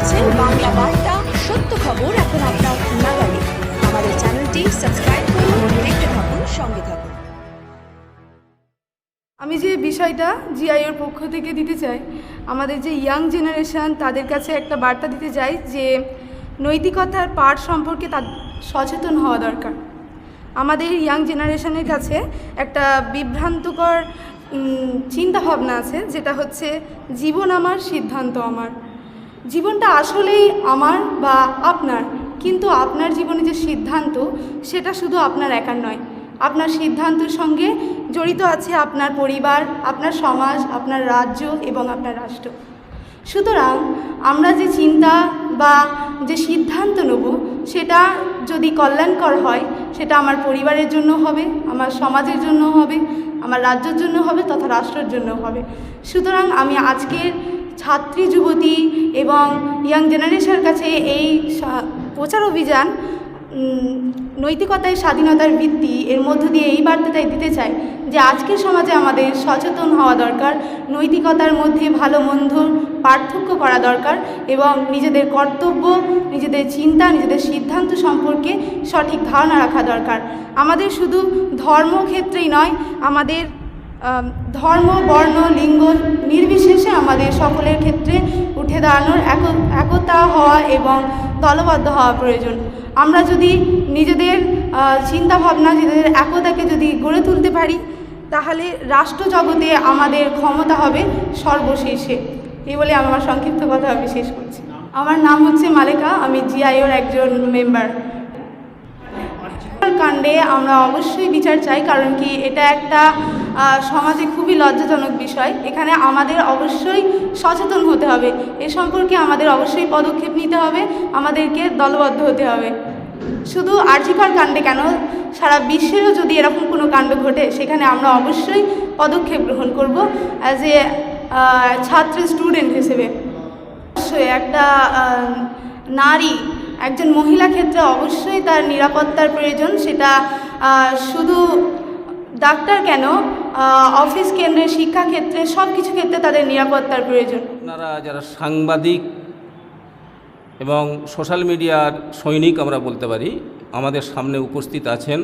দেখছেন বাংলা বার্তা, সত্য খবর এখন আপনার নাগালে। আমাদের চ্যানেলটি সাবস্ক্রাইব করুন, দেখতে থাকুন, সঙ্গে থাকুন। আমি যে বিষয়টা জিআইওর পক্ষ থেকে দিতে চাই, আমাদের যে ইয়াং জেনারেশন তাদের কাছে একটা বার্তা দিতে চাই যে নৈতিকতার পাঠ সম্পর্কে তার সচেতন হওয়া দরকার। আমাদের ইয়াং জেনারেশনের কাছে একটা বিভ্রান্তকর চিন্তাভাবনা আছে, যেটা হচ্ছে জীবন আমার সিদ্ধান্ত আমার। জীবনটা আসলেই আমার বা আপনার, কিন্তু আপনার জীবনে যে সিদ্ধান্ত, সেটা শুধু আপনার একার নয়। আপনার সিদ্ধান্তের সঙ্গে জড়িত আছে আপনার পরিবার, আপনার সমাজ, আপনার রাজ্য এবং আপনার রাষ্ট্র। সুতরাং আমরা যে চিন্তা বা যে সিদ্ধান্ত নেব, সেটা যদি কল্যাণকর হয়, সেটা আমার পরিবারের জন্য হবে, আমার সমাজের জন্য হবে, আমার রাজ্যের জন্য হবে তথা রাষ্ট্রের জন্য হবে। সুতরাং আমি আজকের ছাত্রী যুবতী এবং ইয়াং জেনারেশনের কাছে এই প্রচার অভিযান নৈতিকতায় স্বাধীনতার ভিত্তি এর মধ্য দিয়ে এই বার্তাটাই দিতে চাই যে আজকের সমাজে আমাদের সচেতন হওয়া দরকার নৈতিকতার মধ্যে ভালো মন্দ পার্থক্য করা দরকার এবং নিজেদের কর্তব্য নিজেদের চিন্তা নিজেদের সিদ্ধান্ত সম্পর্কে সঠিক ধারণা রাখা দরকার। আমাদের শুধু ধর্মক্ষেত্রেই নয় আমাদের আম, ধর্ম, বর্ণ, লিঙ্গ নির্বিশেষে আমাদের সকলের ক্ষেত্রে উঠে দাঁড়ানোর একতা হওয়া এবং দলবদ্ধ হওয়া প্রয়োজন। আমরা যদি নিজেদের চিন্তাভাবনা, নিজেদের একতাকে যদি গড়ে তুলতে পারি, তাহলে রাষ্ট্র জগতে আমাদের ক্ষমতা হবে সর্বশেষে। এই বলে আমার সংক্ষিপ্ত কথা আমি শেষ করছি। আমার নাম হচ্ছে মালেকা, আমি জিআইওর একজন মেম্বার। কাণ্ডে আমরা অবশ্যই বিচার চাই, কারণ কি এটা একটা সমাজে খুবই লজ্জাজনক বিষয়। এখানে আমাদের অবশ্যই সচেতন হতে হবে। এ সম্পর্কে আমাদের অবশ্যই পদক্ষেপ নিতে হবে। আমাদেরকে দলবদ্ধ হতে হবে। শুধু আর্জিকর কাণ্ডে কেন? সারা বিশ্বেরও যদি এরকম কোনো কাণ্ড ঘটে, সেখানে আমরা অবশ্যই পদক্ষেপ গ্রহণ করব অ্যাজ এ ছাত্র স্টুডেন্ট হিসেবে। অবশ্যই একটা নারী, একজন মহিলা ক্ষেত্রে অবশ্যই তার নিরাপত্তার প্রয়োজন। সেটা শুধু ডাক্তার কেন? অফিস কেন্দ্রে শিক্ষাক্ষেত্রে সব কিছু ক্ষেত্রে তাদের নিরাপত্তার প্রয়োজন। আপনারা যারা সাংবাদিক এবং সোশ্যাল মিডিয়ার সৈনিক আমরা বলতে পারি, আমাদের সামনে উপস্থিত আছেন,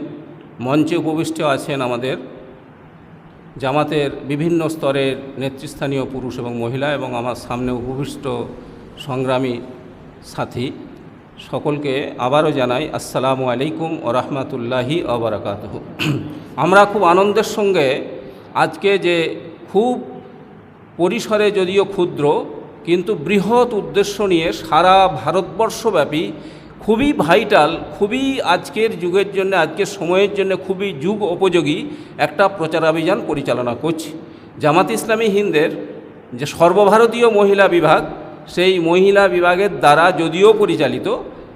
মঞ্চে উপবিষ্ট আছেন আমাদের জামাতের বিভিন্ন স্তরের নেতৃস্থানীয় পুরুষ এবং মহিলা এবং আমার সামনে উপবিষ্ট সংগ্রামী সাথী। সকলকে আবারও জানাই, আসসালামু আলাইকুম ও রহমতুল্লাহি অবরাকাত আমরা খুব আনন্দের সঙ্গে আজকে যে খুব পরিসরে যদিও ক্ষুদ্র, কিন্তু বৃহৎ উদ্দেশ্য নিয়ে সারা ভারতবর্ষব্যাপী খুবই ভাইটাল খুবই আজকের যুগের জন্য, আজকের সময়ের জন্য খুবই যুগ উপযোগী একটা প্রচারাভিযান পরিচালনা করছি। জামাত ইসলামী হিন্দের যে সর্বভারতীয় মহিলা বিভাগ, সেই মহিলা বিভাগের দ্বারা যদিও পরিচালিত,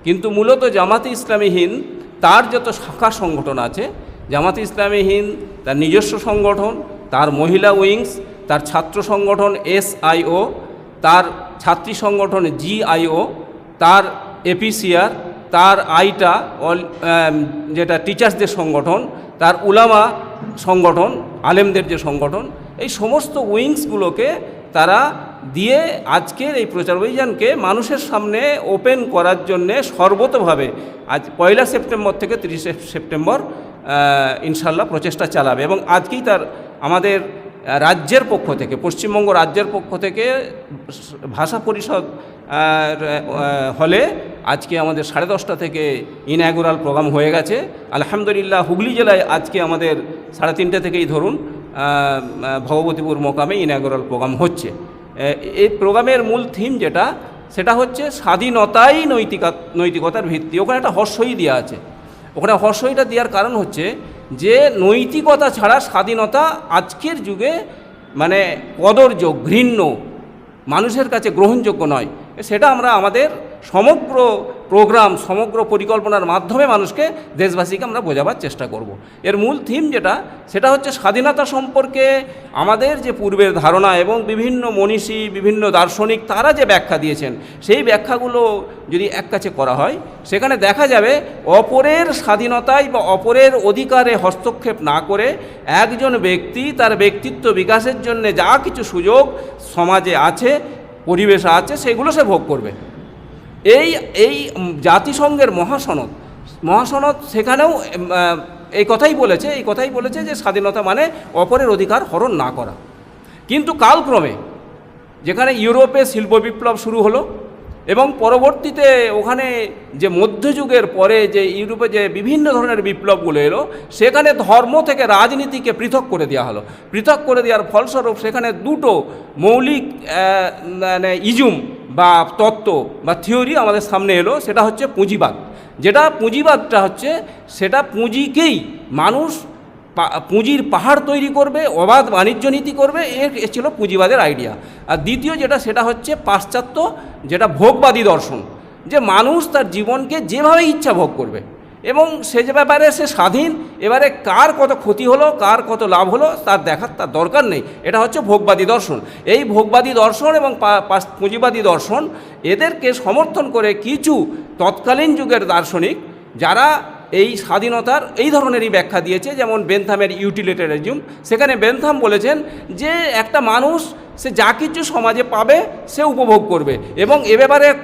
কিন্তু মূলত জামাতে ইসলামী হিন্দ তার যত শাখা সংগঠন আছে জামাতে ইসলামী হিন্দ, তার নিজস্ব সংগঠন, তার মহিলা উইংস, তার ছাত্র সংগঠন এসআইও, তার ছাত্রী সংগঠন জিআইও, তার এপিসিআর, তার আইটা যেটা টিচার্সদের সংগঠন, তার উলামা সংগঠন, আলেমদের যে সংগঠন, এই সমস্ত উইংসগুলোকে তারা দিয়ে আজকের এই প্রচার অভিযানকে মানুষের সামনে ওপেন করার জন্যে সর্বতভাবে আজ পয়লা সেপ্টেম্বর থেকে তিরিশে সেপ্টেম্বর ইনশাল্লাহ প্রচেষ্টা চালাবে এবং আজকেই তার আমাদের রাজ্যের পক্ষ থেকে, পশ্চিমবঙ্গ রাজ্যের পক্ষ থেকে ভাষা পরিষদ হলে আজকে আমাদের সাড়ে দশটা থেকে ইনঅ্যাগুরাল প্রোগ্রাম হয়ে গেছে। আলহামদুলিল্লাহ হুগলি জেলায় আজকে আমাদের সাড়ে তিনটে থেকেই ধরুন ভগবতীপুর মোকামে ইনঅ্যাগুরাল প্রোগ্রাম হচ্ছে। এই প্রোগ্রামের মূল থিম যেটা, সেটা হচ্ছে স্বাধীনতাই নৈতিকা নৈতিকতার ভিত্তি। ওখানে একটা হর্ষই দেওয়া আছে। ওখানে হর্ষইটা দেওয়ার কারণ হচ্ছে যে নৈতিকতা ছাড়া স্বাধীনতা আজকের যুগে মানে কদর্য, ঘৃণ্য, মানুষের কাছে গ্রহণযোগ্য নয়। সেটা আমরা আমাদের সমগ্র প্রোগ্রাম, সমগ্র পরিকল্পনার মাধ্যমে মানুষকে দেশবাসীকে আমরা বোঝাবার চেষ্টা করব। এর মূল থিম যেটা, সেটা হচ্ছে স্বাধীনতা সম্পর্কে আমাদের যে পূর্বের ধারণা এবং বিভিন্ন মনীষী, বিভিন্ন দার্শনিক তারা যে ব্যাখ্যা দিয়েছেন, সেই ব্যাখ্যাগুলো যদি এক কাছে করা হয়, সেখানে দেখা যাবে অপরের স্বাধীনতায় বা অপরের অধিকারে হস্তক্ষেপ না করে একজন ব্যক্তি তার ব্যক্তিত্ব বিকাশের জন্য যা কিছু সুযোগ সমাজে আছে, পরিবেশ আছে, সেগুলো সে ভোগ করবে এই এই জাতিসংঘের মহাসনদ মহাসনদ সেখানেও এই কথাই বলেছে, এই কথাই বলেছে যে স্বাধীনতা মানে অপরের অধিকার হরণ না করা। কিন্তু কালক্রমে যেখানে ইউরোপে শিল্প বিপ্লব শুরু হলো এবং পরবর্তীতে ওখানে যে মধ্যযুগের পরে যে ইউরোপে যে বিভিন্ন ধরনের বিপ্লবগুলো এলো, সেখানে ধর্ম থেকে রাজনীতিকে পৃথক করে দেওয়া হলো। পৃথক করে দেওয়ার ফলস্বরূপ সেখানে দুটো মৌলিক মানে ইজুম বা তত্ত্ব বা থিওরি আমাদের সামনে এলো, সেটা হচ্ছে পুঁজিবাদ। যেটা পুঁজিবাদটা হচ্ছে, সেটা পুঁজিকেই মানুষ পুঁজির পাহাড় তৈরি করবে, অবাধ বাণিজ্য নীতি করবে এ ছিল পুঁজিবাদের আইডিয়া। আর দ্বিতীয় যেটা, সেটা হচ্ছে পাশ্চাত্য, যেটা ভোগবাদী দর্শন। যে মানুষ তার জীবনকে যেভাবে ইচ্ছা ভোগ করবে এবং সে যে ব্যাপারে সে স্বাধীন, এবারে কার কত ক্ষতি হলো, কার কত লাভ হলো, তার দেখার তার দরকার নেই। এটা হচ্ছে ভোগবাদী দর্শন। এই ভোগবাদী দর্শন এবং পুঁজিবাদী দর্শন, এদেরকে সমর্থন করে কিছু তৎকালীন যুগের দার্শনিক, যারা এই স্বাধীনতার এই ধরনেরই ব্যাখ্যা দিয়েছে, যেমন বেনথামের ইউটিলিটারিজম। সেখানে বেনথাম বলেছেন যে একটা মানুষ, সে যা কিছু সমাজে পাবে, সে উপভোগ করবে। এবং এ ব্যাপারে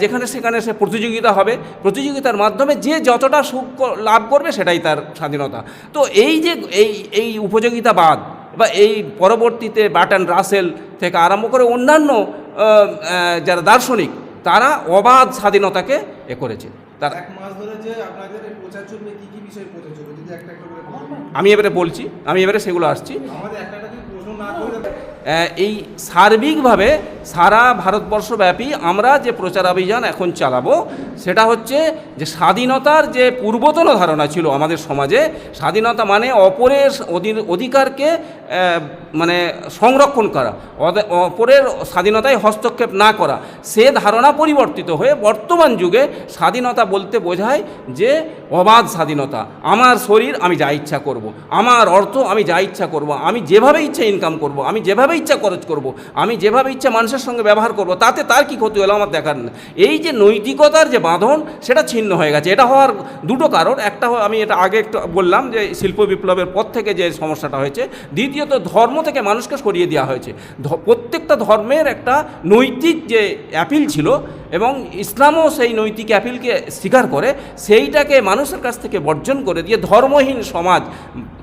যেখানে সেখানে সে প্রতিযোগিতা হবে প্রতিযোগিতার মাধ্যমে যে যতটা সুখ লাভ করবে সেটাই তার স্বাধীনতা। তো এই যে এই এই উপযোগিতাবাদ বা এই পরবর্তীতে বাটন রাসেল থেকে আরম্ভ করে অন্যান্য যারা দার্শনিক তারা অবাধ স্বাধীনতাকে এ করেছে। তারা। আমি এবারে বলছি আমি এবারে সেগুলো আসছি। এই সার্বিকভাবে সারা ভারতবর্ষব্যাপী আমরা যে প্রচার অভিযান এখন চালাবো, সেটা হচ্ছে যে স্বাধীনতার যে পূর্বতন ধারণা ছিল আমাদের সমাজে, স্বাধীনতা মানে অপরের অধি- অধিকারকে মানে সংরক্ষণ করা অপরের স্বাধীনতায় হস্তক্ষেপ না করা, সে ধারণা পরিবর্তিত হয়ে বর্তমান যুগে স্বাধীনতা বলতে বোঝায় যে অবাধ স্বাধীনতা আমার শরীর আমি যা ইচ্ছা করব। আমার অর্থ আমি যা ইচ্ছা করব। আমি যেভাবে ইচ্ছা ইনকাম করব। আমি যেভাবে ইচ্ছা খরচ করব। আমি যেভাবে ইচ্ছা মানুষের সঙ্গে ব্যবহার করব। তাতে তার কি ক্ষতি হলো আমার দেখার নেই। এই যে নৈতিকতার যে বাঁধন, সেটা ছিন্ন হয়ে গেছে এটা হওয়ার দুটো কারণ একটা আমি এটা আগে একটু বললাম যে শিল্প বিপ্লবের পর থেকে যে সমস্যাটা হয়েছে, দ্বিতীয়ত ধর্ম থেকে মানুষকে সরিয়ে দেওয়া হয়েছে প্রত্যেকটা ধর্মের একটা নৈতিক যে অ্যাপিল ছিল এবং ইসলামও সেই নৈতিক অ্যাপিলকে স্বীকার করে, সেইটাকে মানুষের কাছ থেকে বর্জন করে দিয়ে ধর্মহীন সমাজ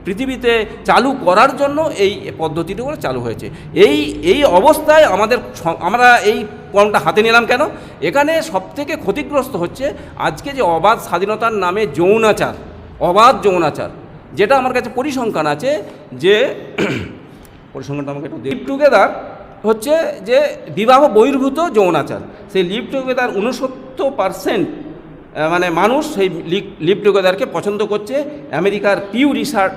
পৃথিবীতে চালু করার জন্য এই পদ্ধতিটি করে চালু হয়েছে। এই এই অবস্থায় আমাদের আমরা এই কলমটা হাতে নিলাম কেন? এখানে সবথেকে ক্ষতিগ্রস্ত হচ্ছে আজকে যে অবাধ স্বাধীনতার নামে যৌনাচার অবাধ যৌনাচার যেটা আমার কাছে পরিসংখ্যান আছে যে, পরিসংখ্যানটা আমাকে একটু টুগেদার হচ্ছে যে বিবাহ বহির্ভূত যৌনাচার। সেই লিভ টুগেদার উনসত্তর পারসেন্ট মানে মানুষ সেই লিভ টুগেদারকে পছন্দ করছে আমেরিকার পিউ রিসার্চ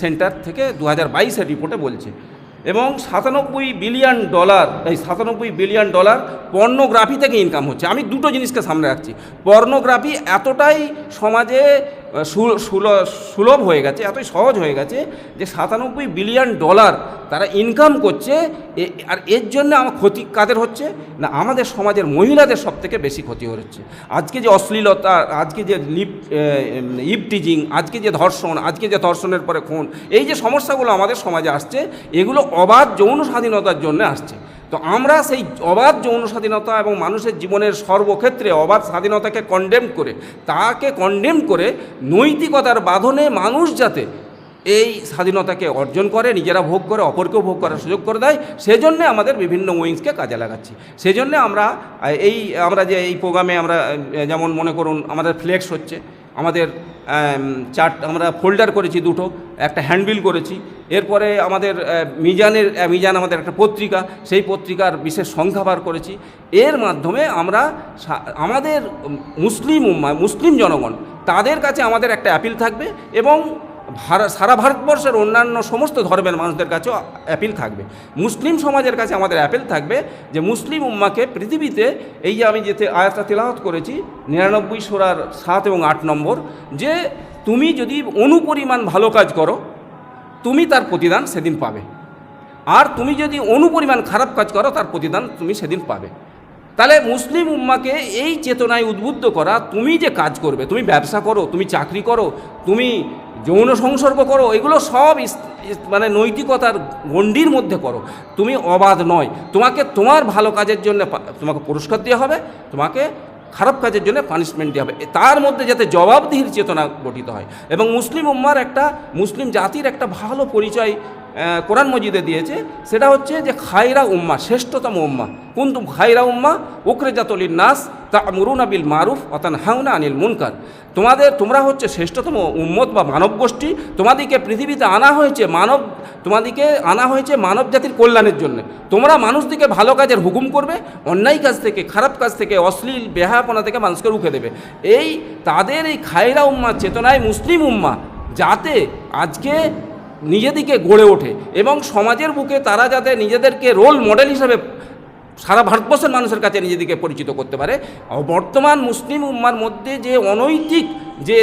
সেন্টার থেকে দু হাজার বাইশের রিপোর্টে বলছে। এবং সাতানব্বই বিলিয়ন ডলার, এই সাতানব্বই বিলিয়ন ডলার পর্নোগ্রাফি থেকে ইনকাম হচ্ছে। আমি দুটো জিনিসকে সামনে রাখছি। পর্নোগ্রাফি এতটাই সমাজে সুলভ হয়ে গেছে, এতই সহজ হয়ে গেছে যে সাতানব্বই বিলিয়ন ডলার তারা ইনকাম করছে আর এর জন্য আমার ক্ষতি কাদের হচ্ছে? না, আমাদের সমাজের মহিলাদের সব থেকে বেশি ক্ষতি হচ্ছে। আজকে যে অশ্লীলতা, আজকে যে লিপ ইপ টিজিং আজকে যে ধর্ষণ, আজকে যে ধর্ষণের পরে খুন, এই যে সমস্যাগুলো আমাদের সমাজে আসছে, এগুলো অবাধ যৌন স্বাধীনতার জন্য আসছে। তো আমরা সেই অবাধ যৌন স্বাধীনতা এবং মানুষের জীবনের সর্বক্ষেত্রে অবাধ স্বাধীনতাকে কন্ডেম করে, তাকে কন্ডেম করে নৈতিকতার বাঁধনে মানুষ যাতে এই স্বাধীনতাকে অর্জন করে, নিজেরা ভোগ করে, অপরকেও ভোগ করার সুযোগ করে দেয়, সেজন্যে আমাদের বিভিন্ন উইংসকে কাজে লাগাচ্ছি। সেজন্য আমরা এই, আমরা যে এই প্রোগ্রামে আমরা, যেমন মনে করুন আমাদের ফ্লেক্স হচ্ছে আমাদের চার্ট আমরা ফোল্ডার করেছি দুটো, একটা হ্যান্ডবিল করেছি। এরপরে আমাদের মিজানের মিজান আমাদের একটা পত্রিকা, সেই পত্রিকার বিশেষ সংখ্যা বার করেছি। এর মাধ্যমে আমরা আমাদের মুসলিম মুসলিম জনগণ, তাদের কাছে আমাদের একটা অ্যাপিল থাকবে এবং সারা ভারতবর্ষের অন্যান্য সমস্ত ধর্মের মানুষদের কাছেও অ্যাপিল থাকবে। মুসলিম সমাজের কাছে আমাদের অ্যাপিল থাকবে যে মুসলিম উম্মাকে পৃথিবীতে এই যে আমি যেতে, আয়াতটা তেলাওয়াত করেছি, নিরানব্বই সোরার সাত এবং আট নম্বর, যে তুমি যদি অনুপরিমাণ ভালো কাজ করো, তুমি তার প্রতিদান সেদিন পাবে। আর তুমি যদি অনুপরিমাণ খারাপ কাজ করো, তার প্রতিদান তুমি সেদিন পাবে। তাহলে মুসলিম উম্মাকে এই চেতনায় উদ্বুদ্ধ করা, তুমি যে কাজ করবে, তুমি ব্যবসা করো, তুমি চাকরি করো, তুমি যৌন সংসর্গ করো, এগুলো সব মানে নৈতিকতার গণ্ডির মধ্যে করো। তুমি অবাধ নয়। তোমাকে তোমার ভালো কাজের জন্য তোমাকে পুরস্কার দেওয়া হবে, তোমাকে খারাপ কাজের জন্য পানিশমেন্ট দেওয়া হবে। তার মধ্যে যাতে জবাবদিহির চেতনা গঠিত হয়। এবং মুসলিম উম্মার একটা, মুসলিম জাতির একটা ভালো পরিচয় কোরআন মজিদে দিয়েছে, সেটা হচ্ছে যে খায়রা উম্মা, শ্রেষ্ঠতম উম্মা। কুন্তুম খায়রা উম্মা? উকরে জাতলির নাস তা মুরুনা বিল মারুফ অতান হাউনা আনিল মুনকার। তোমাদের, তোমরা হচ্ছে শ্রেষ্ঠতম উম্মত বা মানব গোষ্ঠী তোমাদেরকে পৃথিবীতে আনা হয়েছে মানব তোমাদেরকে আনা হয়েছে মানব জাতির কল্যাণের জন্য। তোমরা মানুষদিকে ভালো কাজের হুকুম করবে, অন্যায় কাজ থেকে, খারাপ কাজ থেকে, অশ্লীল বেহাপনা থেকে মানুষকে রুখে দেবে। এই, তাদের এই খায়রা উম্মা চেতনায় মুসলিম উম্মা, যাতে আজকে নিজেদিকে গড়ে ওঠে এবং সমাজের বুকে তারা যাতে নিজেদেরকে রোল মডেল হিসাবে সারা ভারতবর্ষের মানুষের কাছে নিজেদেরকে পরিচিত করতে পারে। বর্তমান মুসলিম উম্মার মধ্যে যে অনৈতিক যে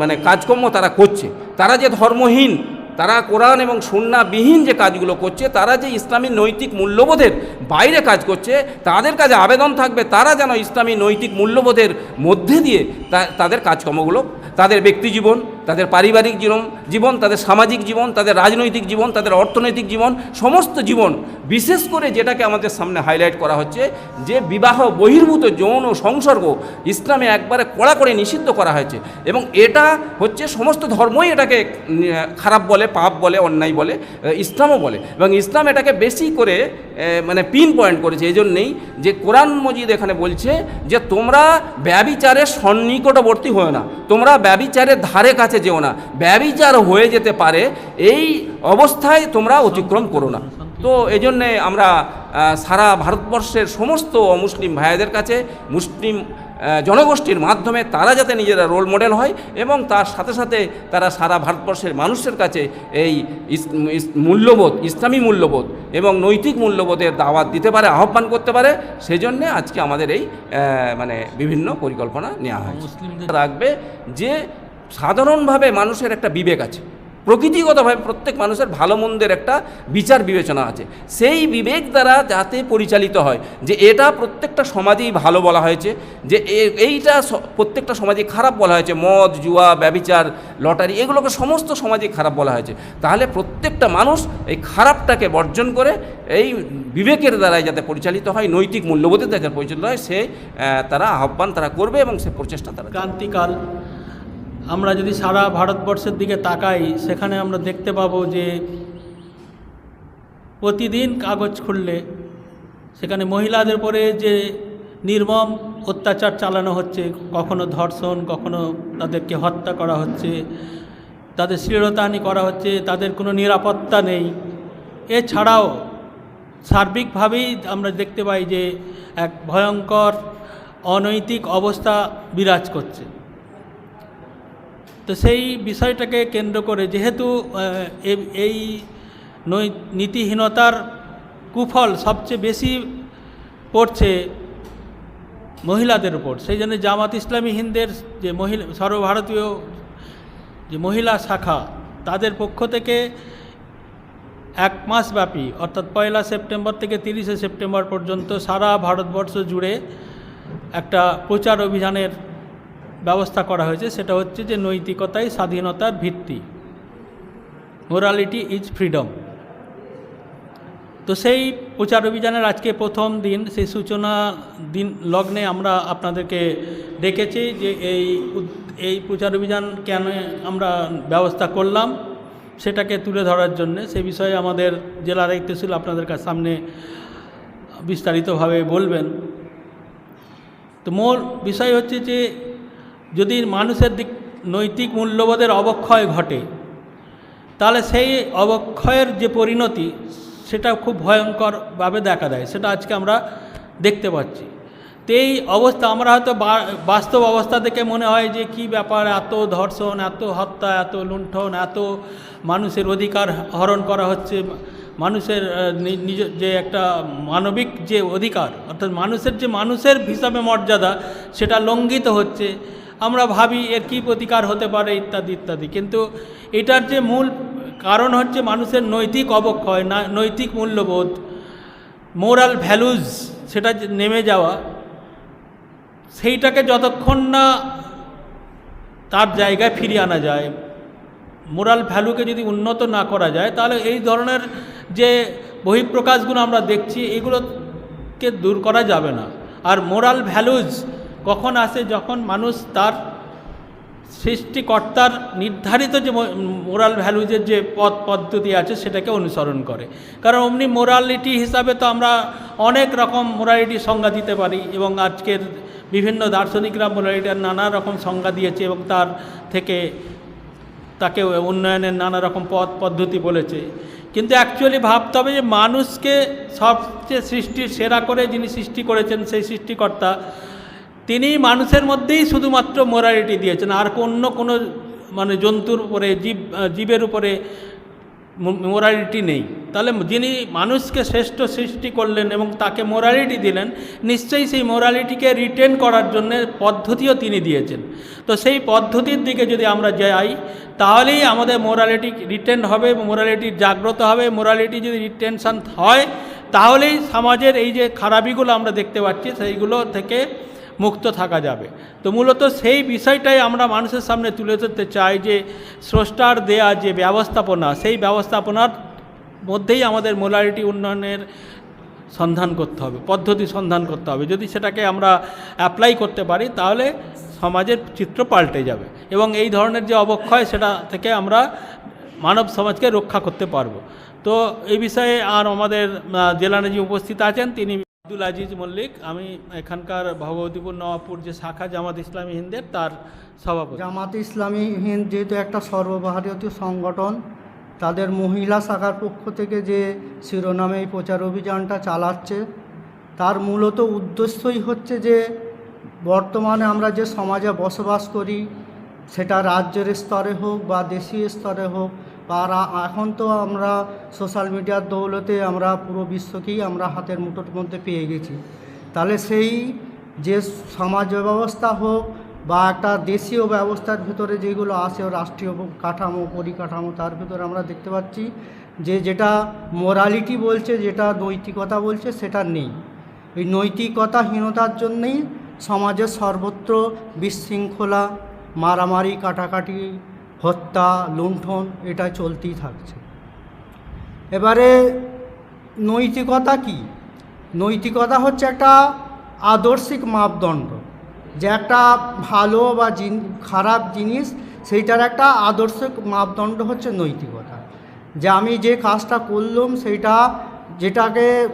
মানে কাজকর্ম তারা করছে, তারা যে ধর্মহীন, তারা কোরআন এবং সুন্নাবিহীন যে কাজগুলো করছে, তারা যে ইসলামী নৈতিক মূল্যবোধের বাইরে কাজ করছে, তাদের কাছে আবেদন থাকবে তারা যেন ইসলামী নৈতিক মূল্যবোধের মধ্যে দিয়ে তাদের কাজকর্মগুলো তাদের ব্যক্তি জীবন, তাদের পারিবারিক জীবন জীবন, তাদের সামাজিক জীবন, তাদের রাজনৈতিক জীবন, তাদের অর্থনৈতিক জীবন, সমস্ত জীবন, বিশেষ করে যেটাকে আমাদের সামনে হাইলাইট করা হচ্ছে, যে বিবাহ বহির্ভূত যৌন সংসর্গ ইসলামে একবারে কড়া করে নিষিদ্ধ করা হয়েছে। এবং এটা হচ্ছে সমস্ত ধর্মই এটাকে খারাপ বলে, পাপ বলে, অন্যায় বলে ইসলামও বলে। এবং ইসলাম এটাকে বেশি করে মানে পিন পয়েন্ট করেছে এই জন্যেই যে কোরআন মজিদ এখানে বলছে যে তোমরা ব্যবিচারের সন্নিকটবর্তী হও না। তোমরা ব্যবিচারের ধারে কাছে যেও না। ব্যবিচার হয়ে যেতে পারে, এই অবস্থায় তোমরা অতিক্রম করো না। তো এই জন্যে আমরা সারা ভারতবর্ষের সমস্ত মুসলিম ভাইয়াদের কাছে, মুসলিম জনগোষ্ঠীর মাধ্যমে তারা যাতে নিজেরা রোল মডেল হয় এবং তার সাথে সাথে তারা সারা ভারতবর্ষের মানুষের কাছে এই মূল্যবোধ ইসলামী মূল্যবোধ এবং নৈতিক মূল্যবোধের দাওয়াত দিতে পারে আহ্বান করতে পারে সেজন্যে আজকে আমাদের এই মানে বিভিন্ন পরিকল্পনা নেওয়া হয় রাখবে যে সাধারণভাবে মানুষের একটা বিবেক আছে। প্রকৃতিগতভাবে প্রত্যেক মানুষের ভালো মন্দের একটা বিচার বিবেচনা আছে। সেই বিবেক দ্বারা যাতে পরিচালিত হয় যে এটা প্রত্যেকটা সমাজেই ভালো বলা হয়েছে, যে এইটা প্রত্যেকটা সমাজে খারাপ বলা হয়েছে, মদ, জুয়া, ব্যবিচার, লটারি এগুলোকে সমস্ত সমাজে খারাপ বলা হয়েছে। তাহলে প্রত্যেকটা মানুষ এই খারাপটাকে বর্জন করে এই বিবেকের দ্বারাই যাতে পরিচালিত হয়, নৈতিক মূল্যবোধের দ্বারা পরিচালিত হয়, সে তারা আহ্বান তারা করবে এবং সে প্রচেষ্টা তারা ক্রান্তিকাল আমরা যদি সারা ভারতবর্ষের দিকে তাকাই, সেখানে আমরা দেখতে পাবো যে প্রতিদিন কাগজ খুললে, সেখানে মহিলাদের পরে যে নির্মম অত্যাচার চালানো হচ্ছে, কখনো ধর্ষণ, কখনো তাদেরকে হত্যা করা হচ্ছে, তাদের শ্লীলতাহানি করা হচ্ছে, তাদের কোনো নিরাপত্তা নেই। এছাড়াও সার্বিকভাবেই আমরা দেখতে পাই যে এক ভয়ঙ্কর অনৈতিক অবস্থা বিরাজ করছে। তো সেই বিষয়টাকে কেন্দ্র করে যেহেতু এই নীতিহীনতার কুফল সবচেয়ে বেশি পড়ছে মহিলাদের উপর, সেই জন্য জামাত ইসলামী হিন্দের যে মহিলা, সর্বভারতীয় যে মহিলা শাখা, তাদের পক্ষ থেকে এক মাস ব্যাপী, অর্থাৎ পয়লা সেপ্টেম্বর থেকে তিরিশে সেপ্টেম্বর পর্যন্ত সারা ভারতবর্ষ জুড়ে একটা প্রচার অভিযানের ব্যবস্থা করা হয়েছে, সেটা হচ্ছে যে নৈতিকতাই স্বাধীনতার ভিত্তি। মোরালিটি ইজ ফ্রিডম তো সেই প্রচার অভিযানের আজকে প্রথম দিন, সেই সূচনা দিন লগ্নে আমরা আপনাদেরকে ডেকেছি যে এই এই প্রচার অভিযান কেন আমরা ব্যবস্থা করলাম, সেটাকে তুলে ধরার জন্য। সে বিষয়ে আমাদের জেলা দায়িত্বশীল আপনাদের কাছে সামনে বিস্তারিতভাবে বলবেন। তো মূল বিষয় হচ্ছে যে যদি মানুষের দিক নৈতিক মূল্যবোধের অবক্ষয় ঘটে, তাহলে সেই অবক্ষয়ের যে পরিণতি, সেটা খুব ভয়ঙ্করভাবে দেখা দেয়। সেটা আজকে আমরা দেখতে পাচ্ছি। তো এই অবস্থা, আমরা হয়তো বাস্তব অবস্থা থেকে মনে হয় যে কি ব্যাপার, এত ধর্ষণ, এত হত্যা, এত লুণ্ঠন, এত মানুষের অধিকার হরণ করা হচ্ছে, মানুষের নিজ, যে একটা মানবিক যে অধিকার, অর্থাৎ মানুষের যে মানুষের হিসাবে মর্যাদা, সেটা লঙ্ঘিত হচ্ছে। আমরা ভাবি এর কী প্রতিকার হতে পারে ইত্যাদি ইত্যাদি। কিন্তু এটার যে মূল কারণ হচ্ছে মানুষের নৈতিক অবক্ষয়, না, নৈতিক মূল্যবোধ মোরাল ভ্যালুজ সেটা নেমে যাওয়া, সেইটাকে যতক্ষণ না তার জায়গায় ফিরিয়ে আনা যায় মোরাল ভ্যালুকে যদি উন্নত না করা যায়, তাহলে এই ধরনের যে বহিঃপ্রকাশগুলো আমরা দেখছি, এগুলোকে দূর করা যাবে না। আর মোরাল ভ্যালুজ কখন আসে? যখন মানুষ তার সৃষ্টিকর্তার নির্ধারিত যে মোরাল ভ্যালুজের যে পথ পদ্ধতি আছে, সেটাকে অনুসরণ করে। কারণ অমনি মোরালিটি হিসাবে তো আমরা অনেক রকম মোরালিটি সংজ্ঞা দিতে পারি এবং আজকের বিভিন্ন দার্শনিকরা মোরালিটির নানা রকম সংজ্ঞা দিয়েছে এবং তার থেকে তাকে উন্নয়নের নানা রকম পথ পদ্ধতি বলেছে। কিন্তু অ্যাকচুয়ালি ভাবতে হবে যে মানুষকে সবচেয়ে সৃষ্টির সেরা করে যিনি সৃষ্টি করেছেন, সেই সৃষ্টিকর্তা তিনি মানুষের মধ্যেই শুধুমাত্র মোরালিটি দিয়েছেন। আর অন্য কোনো মানে জন্তুর উপরে, জীব, জীবের উপরে মোরালিটি নেই। তাহলে যিনি মানুষকে শ্রেষ্ঠ সৃষ্টি করলেন এবং তাকে মোরালিটি দিলেন, নিশ্চয়ই সেই মোরালিটিকে রিটেন করার জন্য পদ্ধতিও তিনি দিয়েছেন। তো সেই পদ্ধতির দিকে যদি আমরা যাই, তাহলেই আমাদের মোরালিটি রিটেন হবে মোরালিটি জাগ্রত হবে। মোরালিটি যদি রিটেনশন হয়, তাহলেই সমাজের এই যে খারাপিগুলো আমরা দেখতে পাচ্ছি, সেইগুলো থেকে মুক্ত থাকা যাবে। তো মূলত সেই বিষয়টাই আমরা মানুষের সামনে তুলে ধরতে চাই যে, স্রষ্টার দেয়া যে ব্যবস্থাপনা, সেই ব্যবস্থাপনার মধ্যেই আমাদের মোলারিটি উন্নয়নের সন্ধান করতে হবে, পদ্ধতি সন্ধান করতে হবে। যদি সেটাকে আমরা অ্যাপ্লাই করতে পারি, তাহলে সমাজের চিত্র পাল্টে যাবে এবং এই ধরনের যে অবক্ষয়, সেটা থেকে আমরা মানব সমাজকে রক্ষা করতে পারব। তো এই বিষয়ে আর আমাদের জেলানে যে উপস্থিত আছেন, তিনি আব্দুল আজিজ মল্লিক, আমি এখানকার ভগবতীপুর নবাবপুর যে শাখা জামাত ইসলামী হিন্দের, তার সভাপতি। জামাত ইসলামী হিন্দ যেহেতু একটা সর্বভারতীয় সংগঠন, তাদের মহিলা শাখার পক্ষ থেকে যে শিরোনামে এই প্রচার অভিযানটা চালাচ্ছে, তার মূলত উদ্দেশ্যই হচ্ছে যে বর্তমানে আমরা যে সমাজে বসবাস করি, সেটা রাজ্যের স্তরে হোক বা দেশীয় স্তরে হোক বা রা- এখন তো আমরা সোশ্যাল মিডিয়ার দৌলতে আমরা পুরো বিশ্বকেই আমরা হাতের মুঠোর মধ্যে পেয়ে গেছি। তাহলে সেই যে সমাজ ব্যবস্থা হোক বা একটা দেশীয় ব্যবস্থার ভিতরে যেগুলো আছে, রাষ্ট্রীয় কাঠামো, পরিকাঠামো, তার ভিতরে আমরা দেখতে পাচ্ছি যে যেটা মোরালিটি বলছে, যেটা নৈতিকতা বলছে, সেটা নেই। এই নৈতিকতাহীনতার জন্যেই সমাজের সর্বত্র বিশৃঙ্খলা, মারামারি, কাটাকাটি হত্যা লুণ্ঠন, এটা চলতেই থাকছে। এবারে নৈতিকতা কি? নৈতিকতা হচ্ছে একটা আদর্শিক মাপদণ্ড। যে একটা ভালো বা খারাপ জিনিস, সেইটার একটা আদর্শিক মাপদণ্ড হচ্ছে নৈতিকতা। যে আমি যে কাজটা করলাম, সেইটা যেটাকে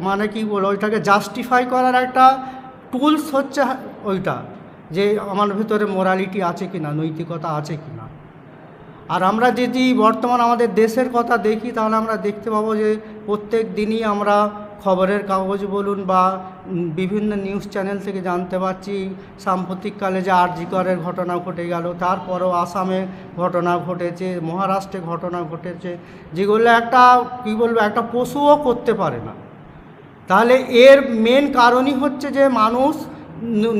মানে কি বলো ওইটাকে জাস্টিফাই করার একটা টুলস হচ্ছে ওইটা। যে আমার ভিতরে মোরালিটি আছে কি না নৈতিকতা আছে কি আর আমরা যদি বর্তমান আমাদের দেশের কথা দেখি, তাহলে আমরা দেখতে পাবো যে প্রত্যেক দিনই আমরা খবরের কাগজ বলুন বা বিভিন্ন নিউজ চ্যানেল থেকে জানতে পারছি, সাম্প্রতিককালে যে আর আরজিকরের ঘটনা ঘটে গেল, তারপরেও আসামে ঘটনা ঘটেছে, মহারাষ্ট্রে ঘটনা ঘটেছে, যেগুলো একটা, কী বলব, একটা পশুও করতে পারে না। তাহলে এর মেন কারণই হচ্ছে যে মানুষ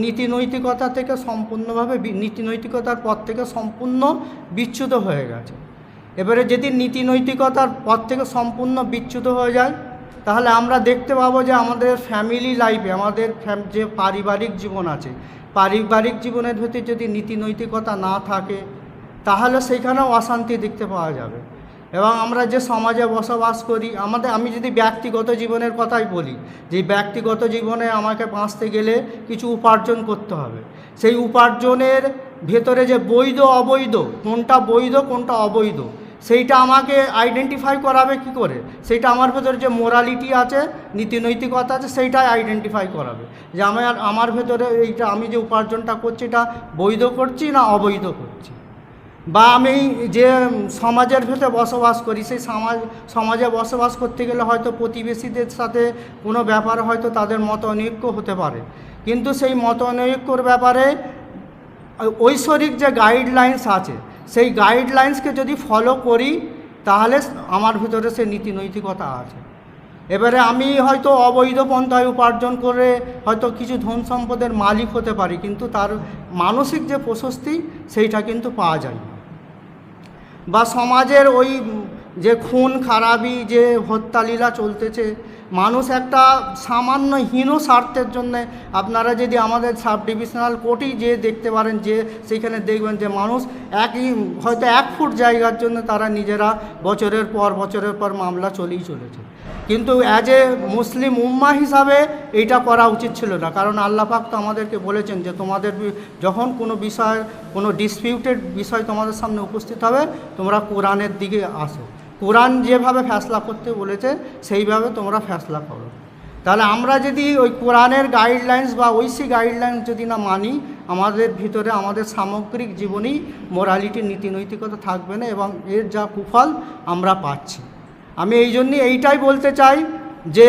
নীতি নৈতিকতা থেকে সম্পূর্ণভাবে নীতি নৈতিকতার পথ থেকে সম্পূর্ণ বিচ্যুত হয়ে গেছে। এবারে যদি নীতি নৈতিকতার পথ থেকে সম্পূর্ণ বিচ্যুত হয়ে যায়, তাহলে আমরা দেখতে পাবো যে আমাদের ফ্যামিলি লাইফে, আমাদের যে পারিবারিক জীবন আছে, পারিবারিক জীবনের ভিতরে যদি নীতি নৈতিকতা না থাকে, তাহলে সেখানেও অশান্তি দেখতে পাওয়া যাবে। এবং আমরা যে সমাজে বসবাস করি, আমাদের, আমি যদি ব্যক্তিগত জীবনের কথাই বলি, যে ব্যক্তিগত জীবনে আমাকে বাঁচতে গেলে কিছু উপার্জন করতে হবে। সেই উপার্জনের ভেতরে যে বৈধ, অবৈধ, কোনটা বৈধ, কোনটা অবৈধ, সেইটা আমাকে আইডেন্টিফাই করাবে কি করে? সেইটা আমার ভেতরে যে মোরালিটি আছে, নীতি নৈতিকতা আছে সেইটাই আইডেন্টিফাই করাবে। যে আমার আমার ভেতরে এইটা, আমি যে উপার্জনটা করছি, এটা বৈধ করছি না অবৈধ করছি? বা আমি যে সমাজের ভেতরে বসবাস করি, সেই সমাজ, সমাজে বসবাস করতে গেলে হয়তো প্রতিবেশীদের সাথে কোনো ব্যাপারে হয়তো তাদের মত অনৈক্য হতে পারে। কিন্তু সেই মত অনৈক্যর ব্যাপারে ঐশ্বরিক যে গাইডলাইন্স আছে, সেই গাইডলাইন্সকে যদি ফলো করি, তাহলে আমার ভিতরে সে নীতি নৈতিকতা আছে। এবারে আমি হয়তো অবৈধ পন্থায় উপার্জন করে হয়তো কিছু ধন সম্পদের মালিক হতে পারি, কিন্তু তার মানসিক যে প্রশস্তি, সেইটা কিন্তু পাওয়া যায় না। বা সমাজের ওই যে খুন, খারাপি, যে হত্যালীলা চলতেছে, মানুষ একটা সামান্য হীন স্বার্থের জন্যে আপনারা যদি আমাদের সাব ডিভিশনাল কোর্টেই যে দেখতে পারেন, যে সেখানে দেখবেন যে মানুষ একই, হয়তো এক ফুট জায়গার জন্য তারা নিজেরা বছরের পর বছরের পর মামলা চলেই চলেছে। কিন্তু অ্যাজ এ মুসলিম উম্মা হিসাবে এইটা করা উচিত ছিল না। কারণ আল্লাহ পাক তো আমাদেরকে বলেছেন যে, তোমাদের যখন কোনো বিষয়, কোনো ডিসপিউটেড বিষয় তোমাদের সামনে উপস্থিত হবে, তোমরা কোরআনের দিকে আসো। কোরআন যেভাবে ফ্যাসলা করতে বলেছে, সেইভাবে তোমরা ফ্যাসলা করো। তাহলে আমরা যদি ওই কোরআনের গাইডলাইন্স বা ঐসি গাইডলাইন্স যদি না মানি, আমাদের ভিতরে, আমাদের সামগ্রিক জীবনেই মোরালিটি নীতি নৈতিকতা থাকবে না এবং এর যা কুফল আমরা পাচ্ছি। আমি এই জন্যে এইটাই বলতে চাই যে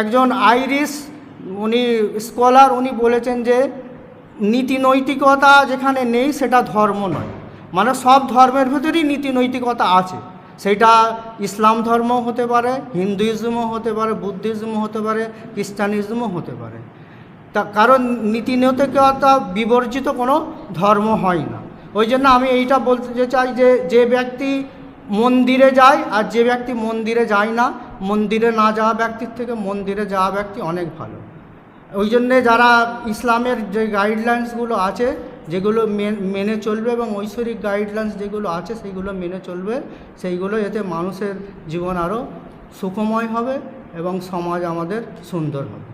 একজন আইরিশ, উনি স্কলার, উনি বলেছেন যে নীতি নৈতিকতা যেখানে নেই সেটা ধর্ম নয়। মানে সব ধর্মের ভেতরেই নীতি নৈতিকতা আছে। সেটা ইসলাম ধর্ম হতে পারে, হিন্দুইজমও হতে পারে, বুদ্ধিজমও হতে পারে, খ্রিস্টানিজমও হতে পারে। তা কারণ নীতি নৈতিকতা বিবর্জিত কোনো ধর্ম হয় না। ওই জন্য আমি এইটা বলতে চাই যে যে ব্যক্তি মন্দিরে যায়, আর যে ব্যক্তি মন্দিরে যায় না, মন্দিরে না যাওয়া ব্যক্তির থেকে মন্দিরে যাওয়া ব্যক্তি অনেক ভালো। ওই জন্যে যারা ইসলামের যে গাইডলাইন্সগুলো আছে, যেগুলো মেনে চলবে এবং ঐশ্বরিক গাইডলাইন্স যেগুলো আছে, সেইগুলো মেনে চলবে, সেইগুলো এতে মানুষের জীবন আরও সুখময় হবে এবং সমাজ আমাদের সুন্দর হবে।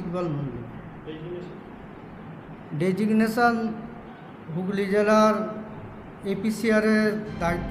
ইকবাল মন্দির ডেজিগনেশন হুগলি জেলার এপিসিআরের দায়িত্ব